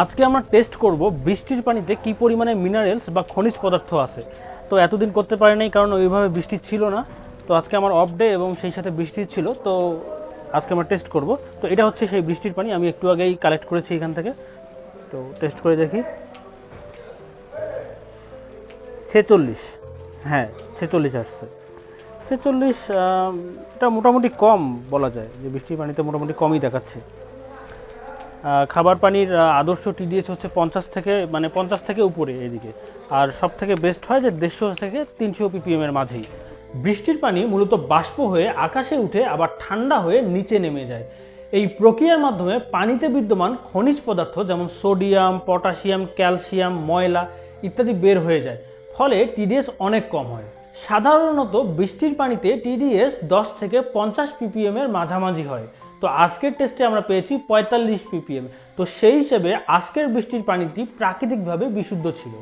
আজকে আমরা টেস্ট করব বৃষ্টির পানিতে কি পরিমাণে মিনারেলস বা খনিজ পদার্থ আছে। তো এতদিন করতে পারি নাই, কারণ ওইভাবে বৃষ্টি ছিল না। তো আজকে আমার অফ ডে এবং সেই সাথে বৃষ্টি ছিল, তো আজকে আমরা টেস্ট করব। তো এটা হচ্ছে সেই বৃষ্টির পানি, আমি একটু আগেই কালেক্ট করেছি এখান থেকে। তো টেস্ট করে দেখি। ছেচল্লিশ হ্যাঁ ছেচল্লিশ আসছে। ছেচল্লিশ এটা মোটামুটি কম বলা যায়, যে বৃষ্টির পানিতে মোটামুটি কমই দেখাচ্ছে। খাবার পানির আদর্শ টিডিএস হচ্ছে পঞ্চাশ থেকে মানে পঞ্চাশ থেকে উপরে এদিকে। আর সব থেকে বেস্ট হয় যে দেড়শো থেকে তিনশো পিপিএম এর মাঝেই। বৃষ্টির পানি মূলত বাষ্প হয়ে আকাশে উঠে আবার ঠান্ডা হয়ে নিচে নেমে যায়। এই প্রক্রিয়ার মাধ্যমে পানিতে বিদ্যমান খনিজ পদার্থ যেমন সোডিয়াম, পটাশিয়াম, ক্যালসিয়াম, ময়লা ইত্যাদি বের হয়ে যায়। ফলে টিডিএস অনেক কম হয়। সাধারণত বৃষ্টির পানিতে টিডিএস দশ থেকে পঞ্চাশ পিপিএম এর মাঝামাঝি হয়। তো আজকের টেস্টে আমরা পেয়েছি পঁয়তাল্লিশ পিপিএম তো সেই হিসেবে আজকের বৃষ্টির পানিটি প্রাকৃতিকভাবে বিশুদ্ধ ছিল।